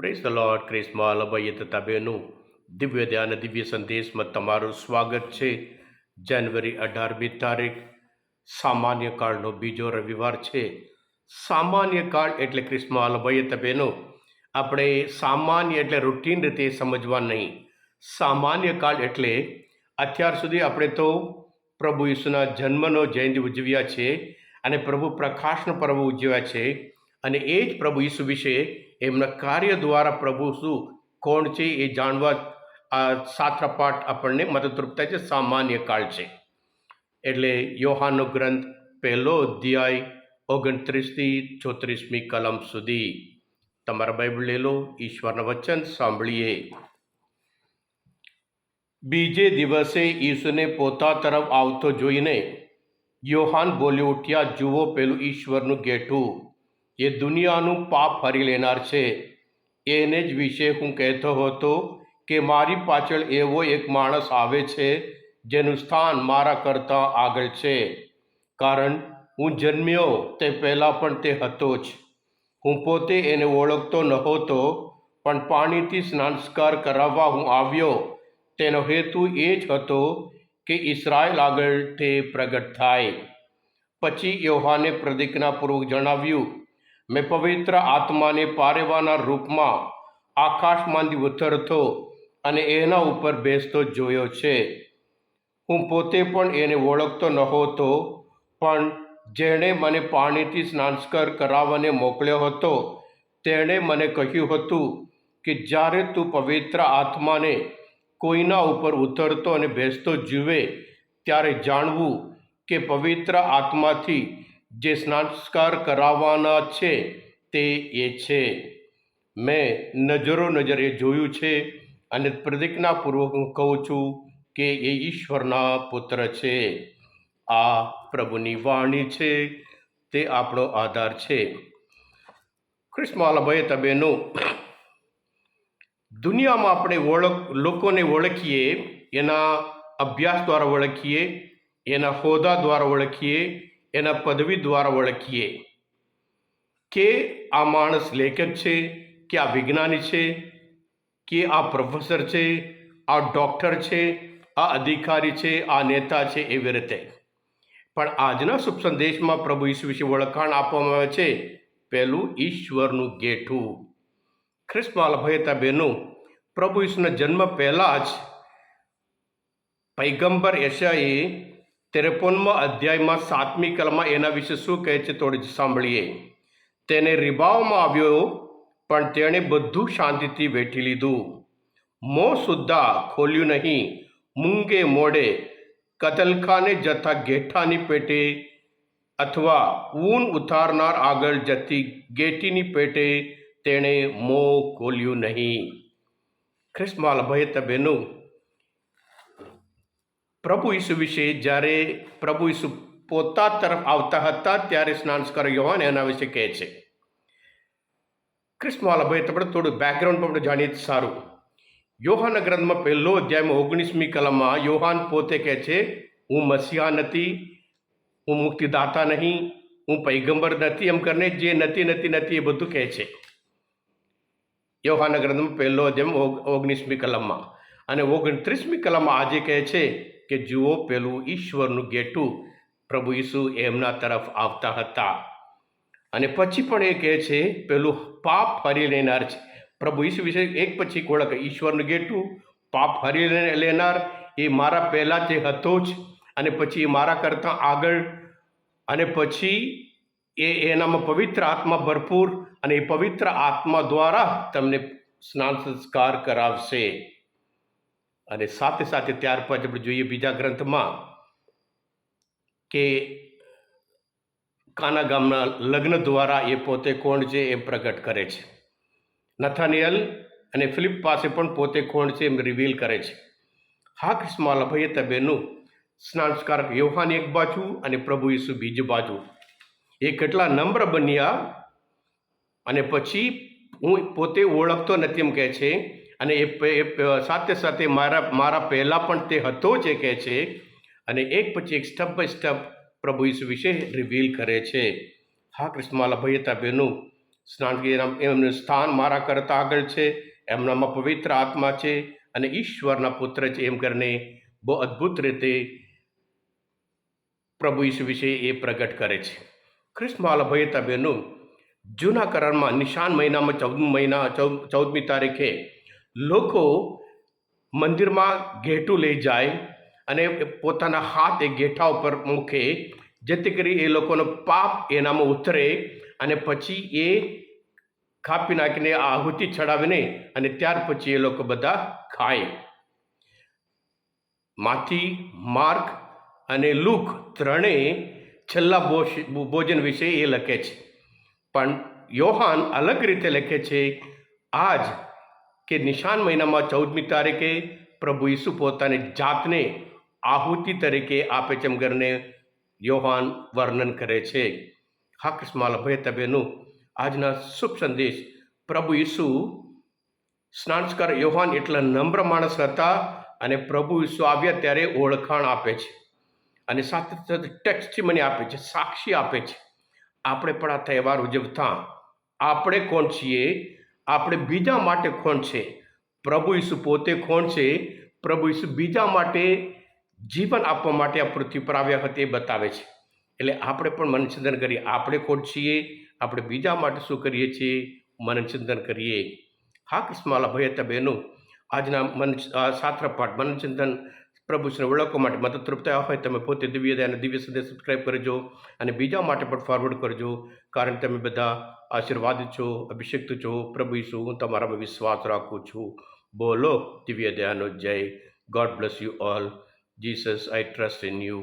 Press lord ક્રિસ્મા લભાઈએ તથા બહેનો દિવ્ય ધ્યાન દિવ્ય સંદેશમાં તમારું સ્વાગત છે જાન્યુઆરી અઢારમી તારીખ સામાન્ય કાળનો બીજો રવિવાર છે સામાન્ય કાળ એટલે ક્રિસ્મા લભાઈએ બહેનો આપણે સામાન્ય એટલે રૂટીન રીતે સમજવા નહીં સામાન્ય કાળ એટલે અત્યાર સુધી આપણે તો પ્રભુ ઈસુના જન્મનો જયંતિ ઉજવ્યા છે અને પ્રભુ પ્રકાશનો પર્વ ઉજવ્યા છે અને એ જ પ્રભુ ઈસુ વિશે એમના કાર્ય દ્વારા પ્રભુ શું, કોણ છે એ જાણવા આ સાતરા પાઠ આપણને મદદરૂપ થાય છે, સામાન્ય કાળ છે. એટલે યોહાનનો ગ્રંથ પહેલો અધ્યાય ઓગણત્રીસથી ચોત્રીસમી કલમ સુધી. તમારા બાઇબલ લે લો, ઈશ્વરના વચન સાંભળીએ. બીજે દિવસે ઈસુને પોતા તરફ આવતો જોઈને યોહાન બોલી ઉઠ્યા, જુઓ પેલું ઈશ્વરનું ગેઠું એ દુનિયાનું પાપ હરી લેનાર છે. એને જ વિશે હું કહેતો હતો કે મારી પાછળ એવો એક માણસ આવે છે, જેનું સ્થાન મારા કરતાં આગળ છે. કારણ હું જન્મ્યો તે પહેલાં પણ તે હતો જ. હું પોતે એને ઓળખતો નહોતો, પણ પાણીથી સ્નાનસ્કાર કરાવવા હું આવ્યો. તેનો હેતુ એ જ હતો કે ઇસરાયેલ આગળ તે પ્રગટ થાય. પછી યોહાને પૂર્વક જણાવ્યું મેં પવિત્ર આત્માને પારેવાના રૂપમાં આકાશમાંથી ઉતરતો અને એના ઉપર બેસતો જોયો છે. હું પોતે પણ એને ઓળખતો નહોતો, પણ જેણે મને પાણીથી સ્નાનસ્કાર કરાવવાને મોકલ્યો હતો, તેણે મને કહ્યું હતું કે જ્યારે તું પવિત્ર આત્માને કોઈના ઉપર ઉતરતો અને બેસતો જુએ, ત્યારે જાણવું કે પવિત્ર આત્માથી જે સંસ્કાર કરાવવાના છે તે એ છે. મેં નજરો નજરે જોયું છે અને પ્રતિજ્ઞાપૂર્વક હું કહું છું કે એ ઈશ્વરના પુત્ર છે. આ પ્રભુની વાણી છે, તે આપણો આધાર છે. ક્રિસ્માલભાઈ તબેનો, દુનિયામાં આપણે ઓળખ, લોકોને ઓળખીએ, એના અભ્યાસ દ્વારા ઓળખીએ, એના હોદ્દા દ્વારા ઓળખીએ એના પદવી દ્વારા ઓળખીએ કે આ માણસ લેખક છે, કે આ વિજ્ઞાની છે, કે આ પ્રોફેસર છે, આ ડૉક્ટર છે, આ અધિકારી છે, આ નેતા છે, એવી રીતે. પણ આજના શુભ સંદેશમાં પ્રભુ ઈસુ વિશે ઓળખાણ આપવામાં આવે છે. પહેલું ઈશ્વરનું ગેઠું ખ્રિસ્માલ ભયતા બહેનો, પ્રભુ ઈસુના જન્મ પહેલાં જ પૈગંબર યશાએ ત્રેપનમાં અધ્યાયમાં સાતમી કલમાં એના વિશે શું કહે છે થોડી સાંભળીએ. તેને રીબાવવામાં આવ્યો, પણ તેણે બધું શાંતિથી વેઠી લીધું. મોં સુદ્ધા ખોલ્યું નહીં, મૂંગે મોડે કતલખાને જતા ગેઠાની પેટે અથવા ઊન ઉતારનાર આગળ જતી ગેટીની પેટે તેણે મોં ખોલ્યું નહીં. ખ્રિસ્માલ ભય બહેનું પ્રભુ ઈસુ વિશે જ્યારે પ્રભુ ઈસુ પોતા તરફ આવતા હતા, ત્યારે સ્નાનસ્કાર યોહાન એના વિશે કહે છે. ક્રિસ્માલ ભાઈ આપણે થોડું બેકગ્રાઉન્ડ પણ જાણીએ સારું. યોહાના ગ્રંથમાં પહેલો અધ્યાયમાં ઓગણીસમી કલમમાં યોહાન પોતે કહે છે, હું મસીહા નથી, હું મુક્તિદાતા નહીં, હું પૈગંબર નથી, એમ કરીને જે નથી નથી નથી એ બધું કહે છે. યોહાના ગ્રંથમાં પહેલો અધ્યાય ઓગણીસમી કલમમાં અને ઓગણત્રીસમી કલમમાં આજે કહે છે કે જુઓ, પેલું ઈશ્વરનું ગેટું પ્રભુ ઈસુ એમના તરફ આવતા હતા. અને પછી પણ એ કહે છે, પેલું પાપ હરી લેનાર છે. પ્રભુ ઈસુ વિશે એક પછી ઓળખ. ઈશ્વરનું ગેટું પાપ હરી લેનાર એ મારા પહેલાં જે હતો જ, અને પછી એ મારા કરતાં આગળ, અને પછી એ એનામાં પવિત્ર આત્મા ભરપૂર, અને એ પવિત્ર આત્મા દ્વારા તમને સ્નાન સંસ્કાર કરાવશે. અને સાથે સાથે ત્યાર પછી આપણે જોઈએ બીજા ગ્રંથમાં કે કાના ગામના લગ્ન દ્વારા એ પોતે કોણ છે એમ પ્રગટ કરે છે. નથાનિયલ અને ફિલિપ પાસે પણ પોતે કોણ છે એમ રિવીલ કરે છે. હા ક્રિસ્માલ ભાઈએ તબેનું સ્નાનસ્કાર યોહાન એક બાજુ અને પ્રભુ ઈસુ બીજી બાજુ. એ કેટલા નમ્ર બન્યા અને પછી હું પોતે ઓળખતો નથી એમ કહે છે અને એ સાથે સાથે મારા મારા પહેલાં પણ તે હતો જ કહે છે. અને એક પછી એક સ્ટેપ બાય સ્ટેપ પ્રભુ ઈસુ વિશે રિવીલ કરે છે. હા કૃષ્ણમાલા ભૈયતા બહેનું સ્નાન એમનું સ્થાન મારા કરતાં આગળ છે. એમનામાં પવિત્ર આત્મા છે અને ઈશ્વરના પુત્ર છે. એમ કરીને બહુ અદ્ભુત રીતે પ્રભુ ઈસુ વિશે એ પ્રગટ કરે છે. ખ્રિસ્તમાલ ભયતા બહેનું જૂના કરારમાં નિશાન મહિનામાં ચૌદ મહિના ચૌદમી તારીખે લોકો મંદિરમાં ઘેટું લઈ જાય અને પોતાના હાથ એ ઘેઠા ઉપર મૂકે, જેથી કરી એ લોકોનો પાપ એનામાં ઉતરે અને પછી એ કાપી નાખીને આહુતિ ચડાવીને અને ત્યાર પછી એ લોકો બધા ખાય. માથી, માર્ક અને લુક ત્રણેય છેલ્લા ભોજન વિશે એ લખે છે. પણ યોહાન અલગ રીતે લખે છે, આજ કે નિશાન મહિનામાં ચૌદમી તારીખે પ્રભુ ઈસુ પોતાની જાતને આહુતિ તરીકે આપે છે એમ યોહાન વર્ણન કરે છે. હા કૃષ્માલ ભય તબેનું આજના શુભ સંદેશ. પ્રભુ ઈસુ સ્નાનસ્કાર યોહાન એટલા નમ્ર માણસ હતા અને પ્રભુ ઈસુ આવ્યા ત્યારે ઓળખાણ આપે છે. અને સાથે સાથે ટેક્સ્ટિમની આપે છે, સાક્ષી આપે છે. આપણે પણ આ તહેવાર ઉજવતા. આપણે કોણ છીએ? આપણે બીજા માટે કોણ છે? પ્રભુ ઈસુ પોતે કોણ છે? પ્રભુ ઈસુ બીજા માટે જીવન આપવા માટે આ પૃથ્વી પર આવ્યા હતા એ બતાવે છે. એટલે આપણે પણ મનચિંતન કરીએ. આપણે કોણ છીએ? આપણે બીજા માટે શું કરીએ છીએ? મનચિંતન કરીએ. હા કૃષ્ણમાલા ભાઈ હતા બહેનો. આજના મન આ શાસ્ત્ર પાઠ મનચિંતન પ્રભુશ્રીને ઓળખવા માટે મદદરૂપ થયા હોય તમે પોતે દિવ્ય દયા અને દિવ્ય સંદેશ સબસ્ક્રાઈબ કરજો અને બીજા માટે પણ ફોરવર્ડ કરજો, કારણ તમે બધા આશીર્વાદિત છો અભિષિક્ત છો. પ્રભુ ઈસુ, હું તમારામાં વિશ્વાસ રાખું છું. બોલો દિવ્ય દયાનો જય. God bless you all Jesus I trust in you